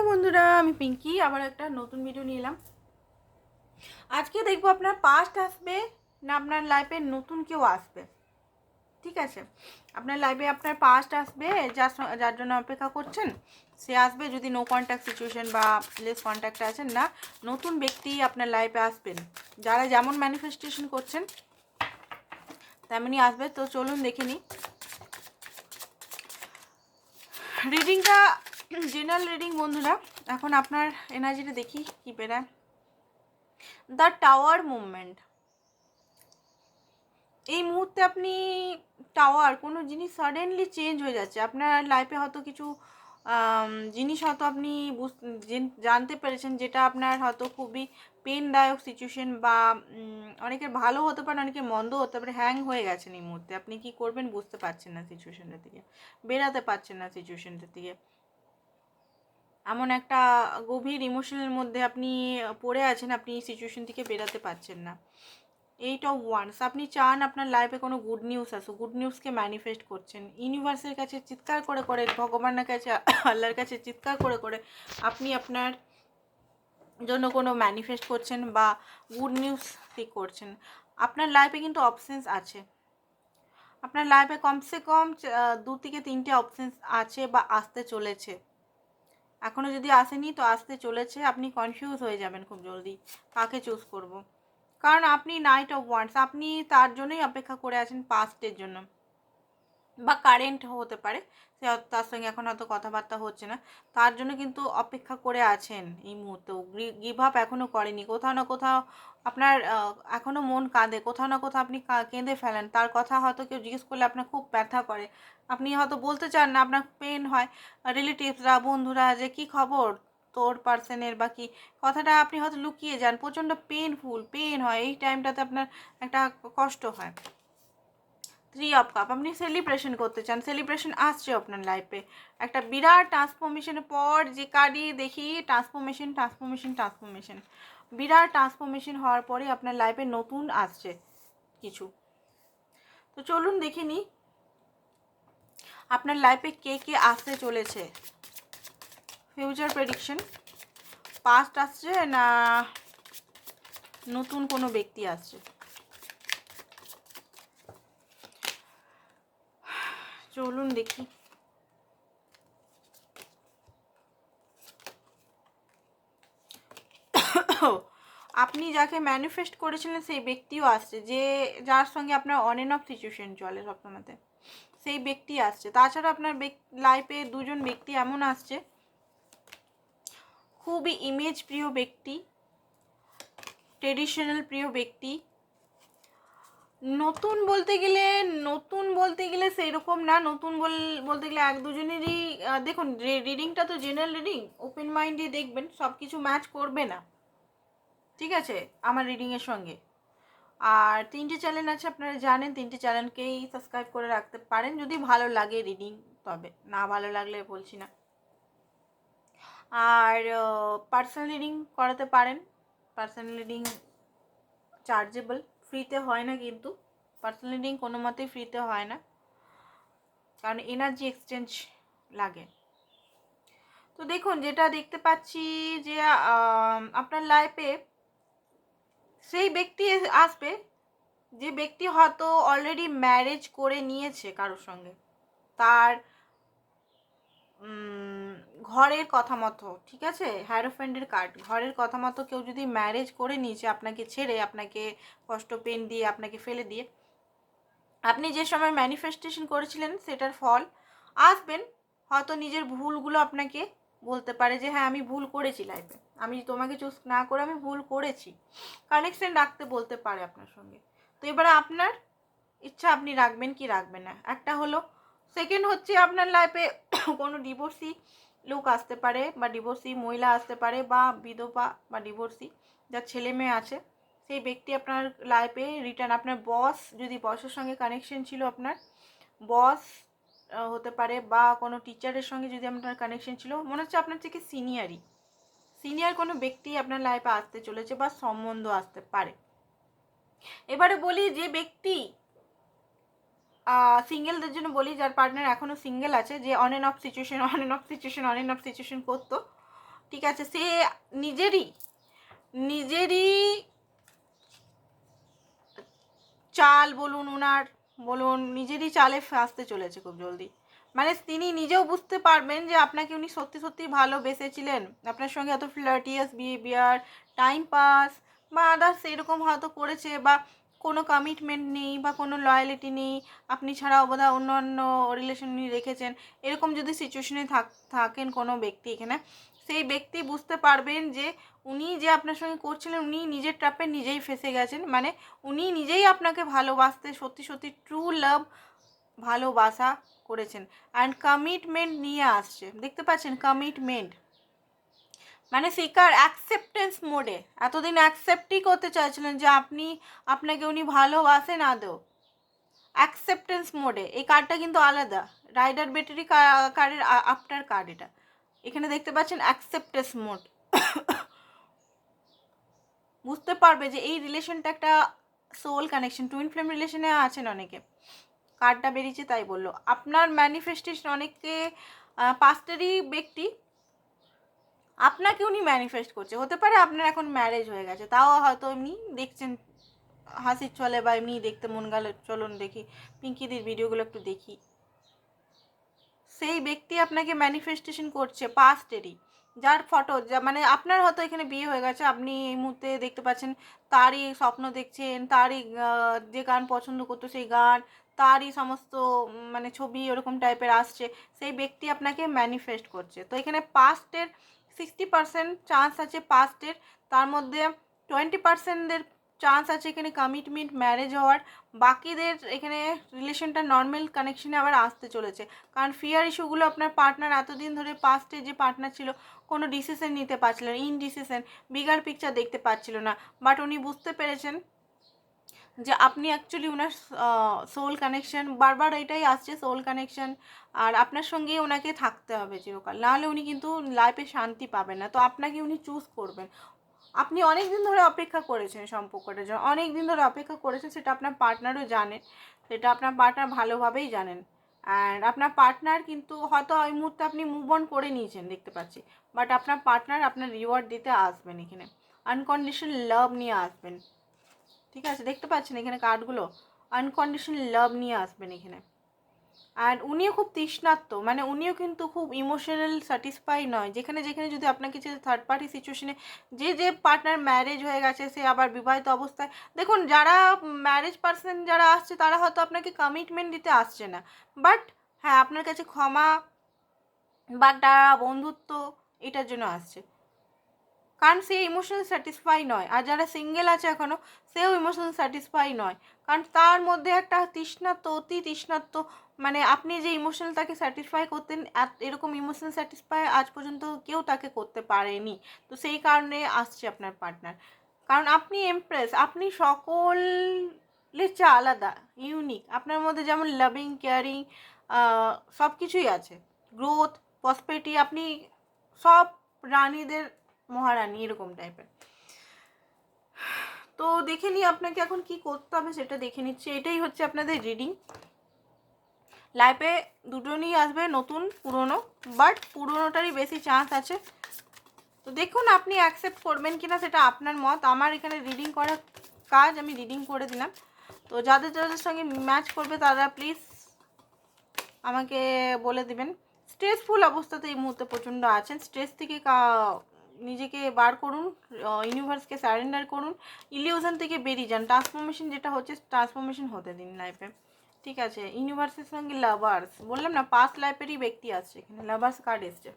Hello বন্ধুরা, আমি পিঙ্কি, আবার একটা নতুন ভিডিও নিয়ে এলাম। আজকে দেখব আপনার পাস্ট আসবে না আপনার লাইফে নতুন কেউ আসবে। ঠিক আছে? আপনার লাইফে আপনার পাস্ট আসবে, যার যার জন্য অপেক্ষা করছেন, সে আসবে যদি নো কন্ট্যাক্ট সিচুয়েশন বা লেস কন্ট্যাক্টে আছেন না, নতুন ব্যক্তি আপনার লাইফে আসবেন। যারা যেমন ম্যানিফেস্টেশন করছেন তেমনই আসবে। তো চলুন দেখে নিই। রিডিংটা জেনারেল রিডিং বন্ধুরা, এখন আপনার এনার্জিটা দেখি কি বেরায় দ্য টাওয়ার মুভমেন্ট এই মুহূর্তে আপনি টাওয়ার কোনো জিনিস সাডেনলি চেঞ্জ হয়ে যাচ্ছে। আপনার লাইফে হয়তো কিছু জিনিস হয়তো আপনি জানতে পেরেছেন যেটা আপনার হয়তো খুবই পেনদায়ক সিচুয়েশন বা অনেকের ভালো হতে পারে, অনেকের মন্দ হতে পারে হ্যাং হয়ে গেছেন এই মুহূর্তে। আপনি কি করবেন বুঝতে পারছেন না সিচুয়েশনটা থেকে বেরাতে পারছেন না সিচুয়েশনটা থেকে। এমন একটা গভীর ইমোশনের মধ্যে আপনি পড়ে আছেন, আপনি এই সিচুয়েশন থেকে বেরাতে পারছেন না। এইট অফ ওয়ান্স আপনি চান আপনার লাইফে কোনো গুড নিউজ আসুক। গুড নিউজকে ম্যানিফেস্ট করছেন। ইউনিভার্সের কাছে চিৎকার করে করে, ভগবানের কাছে, আল্লাহর কাছে চিৎকার করে করে আপনি আপনার জন্য কোনো ম্যানিফেস্ট করছেন বা গুড নিউজ ঠিক করছেন। আপনার লাইফে কিন্তু অপশানস আছে। আপনার লাইফে কমসে কম দু থেকে তিনটে অপশানস আছে বা আসতে চলেছে। এখনও যদি আসেনি তো আসতে চলেছে, আপনি কনফিউজ হয়ে যাবেন খুব জলদি কাকে চুজ করব। কারণ আপনি নাইট অফ ওয়ান্স আপনি তার জন্যই অপেক্ষা করে আছেন পাস্টের জন্য বা কারেন্ট হতে পারে, সে তার সঙ্গে এখন হয়তো কথাবার্তা হচ্ছে না। তার জন্য কিন্তু অপেক্ষা করে আছেন এই মুহূর্তেও গিভ আপ এখনও করেনি। কোথাও না কোথাও আপনার এখনও মন কাঁদে। কোথাও না কোথাও আপনি কেঁদে ফেলেন। তার কথা হয়তো কেউ জিজ্ঞেস করলে আপনার খুব ব্যথা করে। আপনি হয়তো বলতে চান না, আপনার পেন হয়। রিলেটিভসরা বন্ধুরা, যে কি খবর? তোর পার্সনের বা কি? কথাটা আপনি হয়তো লুকিয়ে যান। প্রচণ্ড পেনফুল পেন হয়। এই টাইমটাতে আপনার একটা কষ্ট হয়। থ্রি অফ কাপ আপনি সেলিব্রেশন করতে চান সেলিব্রেশন আসছে আপনার লাইফে একটা বিরাট ট্রান্সফরমেশনের পর যে কার্ডই দেখি ট্রান্সফরমেশন ট্রান্সফরমেশন ট্রান্সফরমেশন বিরাট ট্রান্সফরমেশন হওয়ার পরে আপনার লাইফে নতুন আসছে কিছু। তো চলুন দেখে নিই, আপনার লাইফে কে কে আসতে চলেছে। ফিউচার প্রেডিকশন পাস্ট আসছে না নতুন কোনো ব্যক্তি আসছে। চলুন দেখি। আপনি যাকে ম্যানিফেস্ট করেছিলেন, সেই ব্যক্তিও আসছে, যে যার সঙ্গে আপনার অন এন্ড অফ সিচুয়েশন চলে সবসময়তে, সেই ব্যক্তি আসছে। তাছাড়া আপনার লাইফে দুজন ব্যক্তি এমন আসছে, খুবই ইমেজ প্রিয় ব্যক্তি ট্রেডিশনাল প্রিয় ব্যক্তি নতুন বলতে গেলে, নতুন বলতে গেলে সেই রকম না। নতুন বল, বলতে গেলে এক দুজনেরই দেখুন রিডিংটা তো জেনারেল রিডিং ওপেন মাইন্ডে দেখবেন সব কিছু ম্যাচ করবে না। ঠিক আছে? আমার রিডিংয়ের সঙ্গে। আর তিনটে চ্যানেল আছে, আপনারা জানেন, তিনটে চ্যানেলকেই সাবস্ক্রাইব করে রাখতে পারেন। যদি ভালো লাগে রিডিং তবে। না ভালো লাগলে বলছি না। আর পার্সোনাল রিডিং করাতে পারেন। পার্সোনাল রিডিং চার্জেবল ফ্রিতে হয় না কিন্তু। পার্সোনাল রিডিং কোনো মতেই ফ্রিতে হয় না। কারণ এনার্জি এক্সচেঞ্জ লাগে। তো দেখুন, যেটা দেখতে পাচ্ছি যে আপনার লাইফে সেই ব্যক্তি আসবে যে ব্যক্তি হয়তো অলরেডি ম্যারেজ করে নিয়েছে কারোর সঙ্গে। তার ঘরের কথা মতো ঠিক আছে? হ্যারোফ্রেন্ডের কার্ড। ঘরের কথা মতো কেউ যদি ম্যারেজ করে নিয়েছে আপনাকে ছেড়ে, আপনাকে কষ্ট পেন দিয়ে, আপনাকে ফেলে দিয়ে, আপনি যে সময় ম্যানিফেস্টেশন করেছিলেন সেটার ফল আসবেন, হয়তো নিজের ভুলগুলো আপনাকে বলতে পারে যে হ্যাঁ আমি ভুল করেছি লাইফে আমি তোমাকে চুজ না করে আমি ভুল করেছি। কানেকশন রাখতে বলতে পারে আপনার সঙ্গে। তো এবারে আপনার ইচ্ছা আপনি রাখবেন কি রাখবেন না? একটা হলো সেকেন্ড হচ্ছে আপনার লাইফে কোনো ডিভোর্সি লোক আসতে পারে বা ডিভোর্সি মহিলা আসতে পারে বা বিধবা বা ডিভোর্সি যার ছেলে মেয়ে আছে, সেই ব্যক্তি আপনার লাইফে রিটার্ন আপনার বস যদি বসের সঙ্গে কানেকশন ছিল আপনার বস হতে পারে বা কোনো টিচারের সঙ্গে যদি আপনার কানেকশন ছিল, মনে হচ্ছে আপনার থেকে সিনিয়রই সিনিয়র কোনো ব্যক্তি আপনার লাইফে আসতে চলেছে বা সম্বন্ধ আসতে পারে। এবারে বলি যে ব্যক্তি সিঙ্গেলদের জন্য বলি, যার পার্টনার এখনও সিঙ্গেল আছে, যে on and off situation on and off situation on and off situation করতো। ঠিক আছে, সে নিজেরই নিজেরই চাল বলুন ওনার বলুন নিজেরই চালে ফাঁসতে চলেছে খুব জলদি। মানে তিনি নিজেও বুঝতে পারবেন যে আপনাকে উনি সত্যি সত্যি ভালোবেসেছিলেন। আপনার সঙ্গে এত ফ্লার্টিয়াস বিহেভিয়ার টাইম পাস বা আদার্স এরকম হয়তো করেছে, বা কোনো কমিটমেন্ট নেই বা কোনো লয়ালিটি নেই। আপনি ছাড়া বোধহয় অন্য অন্য রিলেশন রেখেছেন। এরকম যদি সিচুয়েশনে থাক, থাকেন কোনো ব্যক্তি এখানে, সেই ব্যক্তি বুঝতে পারবেন যে উনি যে আপনার সঙ্গে করছিলেন, উনি নিজের ট্র্যাপে নিজেই ফেসে গেছেন। মানে উনি নিজেই আপনাকে ভালোবাসতে, সত্যি সত্যি ট্রু লাভ ভালোবাসা করেছেন। অ্যান্ড কমিটমেন্ট নিয়ে আসছে। দেখতে পাচ্ছেন কমিটমেন্ট মানে শিকার অ্যাকসেপ্টেন্স মোডে এতদিন অ্যাকসেপ্টই করতে চাইছিলেন যে আপনি আপনাকে উনি ভালোবাসেন আদৌ অ্যাকসেপ্টেন্স মোডে এই কার্ডটা কিন্তু আলাদা। রাইডার ব্যাটারি কার্ডের আফটার কার্ড এটা। এখানে দেখতে পাচ্ছেন অ্যাকসেপ্টেন্স মোড বুঝতে পারবে যে এই রিলেশনটা একটা সোল কানেকশন টুইন ফ্লেম রিলেশনে আছেন অনেকে। কার্ডটা বেরিয়েছে তাই বলল। আপনার ম্যানিফেস্টেশন অনেকে পাস্টেরই ব্যক্তি আপনাকে উনি ম্যানিফেস্ট করছে। হতে পারে আপনার এখন ম্যারেজ হয়ে গেছে, তাও হয়তো এমনি দেখছেন, হাসির চলে বা এমনি দেখতে মন গেল, চলুন দেখি। পিঙ্কিদির ভিডিওগুলো একটু দেখি। সেই ব্যক্তি আপনাকে ম্যানিফেস্টেশন করছে পাস্টেরই যার ফটো যা মানে আপনার হয়তো এখানে বিয়ে হয়ে গেছে, আপনি এই মুহূর্তে দেখতে পাচ্ছেন তারই স্বপ্ন দেখছেন, তারই যে গান পছন্দ করতো সেই গান, তারই সমস্ত মানে ছবি ওরকম টাইপের আসছে, সেই ব্যক্তি আপনাকে ম্যানিফেস্ট করছে। তো এখানে পাস্টের সিক্সটি পার্সেন্ট চান্স আছে পাস্টের তার মধ্যে টোয়েন্টি পার্সেন্টদের চান্স আছে এখানে কমিটমেন্ট ম্যারেজ হওয়ার। বাকিদের এখানে রিলেশনটা নর্মাল কানেকশনে আবার আসতে চলেছে। কারণ ফিয়ার ইস্যুগুলো আপনার পার্টনার এতদিন ধরে পাস্টে যে পার্টনার ছিল, কোনো ডিসিশন নিতে পারছিল না ইন ডিসিশন বিগার পিকচার দেখতে পাচ্ছিল না। বাট উনি বুঝতে পেরেছেন যে আপনি অ্যাকচুয়ালি ওনার সোল কানেকশন বারবার এটাই আসছে সোল কানেকশন আর আপনার সঙ্গেই ওনাকে থাকতে হবে চিরকাল। নাহলে উনি কিন্তু লাইফে শান্তি পাবেন না। তো আপনাকে উনি চুজ করবেন। আপনি অনেক দিন ধরে অপেক্ষা করেছেন সম্পর্কটার জন্য অনেক দিন ধরে অপেক্ষা করেছেন, সেটা আপনার পার্টনারও জানে সেটা আপনার পার্টনার ভালোভাবেই জানেন। অ্যান্ড আপনার পার্টনার কিন্তু হয়তো ওই মুহূর্তে আপনি মুভ অন করে নিয়েছেন, দেখতে পাচ্ছি। বাট আপনার পার্টনার আপনার রিওয়ার্ড দিতে আসবেন এখানে। আনকন্ডিশন লাভ নিয়ে আসবেন। ঠিক আছে, দেখতে পাচ্ছেন এখানে কার্ডগুলো আনকন্ডিশন লাভ নিয়ে আসবেন এখানে। আর উনিও খুব তৃষ্ণার্ত মানে উনিও কিন্তু খুব ইমোশনাল স্যাটিসফাই নয়। যেখানে যেখানে যদি আপনাকে যে থার্ড পার্টি সিচুয়েশনে যে যে পার্টনার ম্যারেজ হয়ে গেছে, সে আবার বিবাহিত অবস্থায়, দেখুন যারা ম্যারেজ পার্সন যারা আসছে, তারা হয়তো আপনাকে কমিটমেন্ট দিতে আসছে না। বাট হ্যাঁ আপনার কাছে ক্ষমা বা বন্ধুত্ব, এটার জন্য আসছে। কারণ সে ইমোশনাল স্যাটিসফাই নয়। আর যারা সিঙ্গেল আছে এখনও সেও ইমোশনাল স্যাটিসফাই নয়। কারণ তার মধ্যে একটা তৃষ্ণাত্ম অতি তৃষ্ণাত্ম মানে আপনি যে ইমোশনাল তাকে স্যাটিসফাই করতেন এরকম ইমোশনাল স্যাটিসফাই আজ পর্যন্ত কেউ তাকে করতে পারেনি। তো সেই কারণে আসছে আপনার পার্টনার কারণ আপনি এমপ্রেস আপনি সকলের চেয়ে আলাদা ইউনিক আপনার মধ্যে যেমন লাভিং কেয়ারিং সব কিছুই আছে। গ্রোথ পসপেরিটি আপনি সব রানীদের মহারানী, এরকম টাইপের তো দেখে নিই আপনাকে এখন কি করতে হবে, সেটা দেখে নিচ্ছি। এটাই হচ্ছে আপনাদের রিডিং লাইফে দুটো নিয়ে আসবে, নতুন, পুরনো বাট পুরনোটারই বেশি চান্স আছে। তো দেখুন আপনি অ্যাকসেপ্ট করবেন কিনা, সেটা আপনার মত। আমার এখানে রিডিং করার কাজ আমি রিডিং করে দিলাম। তো যাদের যাদের সঙ্গে ম্যাচ করবে, তারা প্লিজ আমাকে বলে দিবেন। স্ট্রেসফুল অবস্থাতে এই মুহূর্তে প্রচণ্ড আছেন। স্ট্রেস থেকে কা- নিজেকে বার করুন ইউনিভার্সকে স্যারেন্ডার করুন ইলিউশন থেকে বেরিয়ে যান। ট্রান্সফরমেশন যেটা হচ্ছে ট্রান্সফরমেশন হতে দিন লাইফে ঠিক আছে? ইউনিভার্সের সঙ্গে লাভার্স বললাম না পাস্ট লাইফেরই ব্যক্তি আসছে এখানে লাভার্স কার্ড এসছে।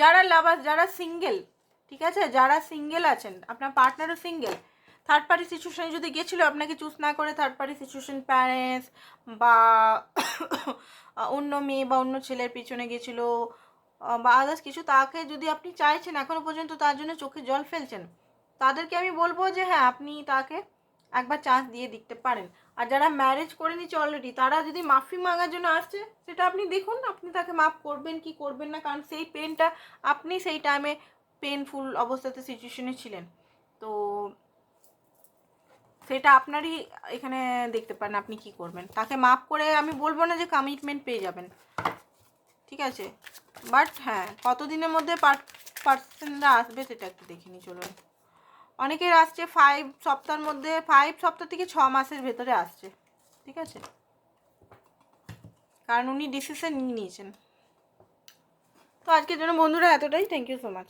যারা লাভার্স যারা সিঙ্গেল ঠিক আছে? যারা সিঙ্গেল আছেন, আপনার পার্টনারও সিঙ্গেল থার্ড পার্টি সিচুয়েশনে যদি গেছিল, আপনাকে চুজ না করে থার্ড পার্টি সিচুয়েশন প্যারেন্টস বা অন্য মেয়ে বা অন্য ছেলের পিছনে গেছিল বা আদার্স কিছু তাকে যদি আপনি চাইছেন এখনও পর্যন্ত তার জন্য চোখে জল ফেলছেন, তাদেরকে আমি বলব যে হ্যাঁ আপনি তাকে একবার চান্স দিয়ে দেখতে পারেন। আর যারা ম্যারেজ করে নিচ্ছে অলরেডি তারা যদি মাফি মাগার জন্য আসছে, সেটা আপনি দেখুন, আপনি তাকে মাফ করবেন কি করবেন না, কারণ সেই পেনটা আপনি সেই টাইমে পেনফুল অবস্থাতে সিচুয়েশনে ছিলেন। তো সেটা আপনারই এখানে দেখতে পারেন আপনি কি করবেন। তাকে মাফ করে আমি বলব না যে কমিটমেন্ট পেয়ে যাবেন। ঠিক আছে? বাট হ্যাঁ কতদিনের মধ্যে পার্সেন্টরা আসবে সেটা একটু দেখে নিই, চলুন। অনেকের আসছে ফাইভ সপ্তাহের মধ্যে ফাইভ সপ্তাহ থেকে ছ মাসের ভেতরে আসছে, ঠিক আছে? কারণ উনি ডিসিশন নিয়ে নিয়েছেন। তো আজকের জন্য বন্ধুরা এতটাই থ্যাংক ইউ সো মাচ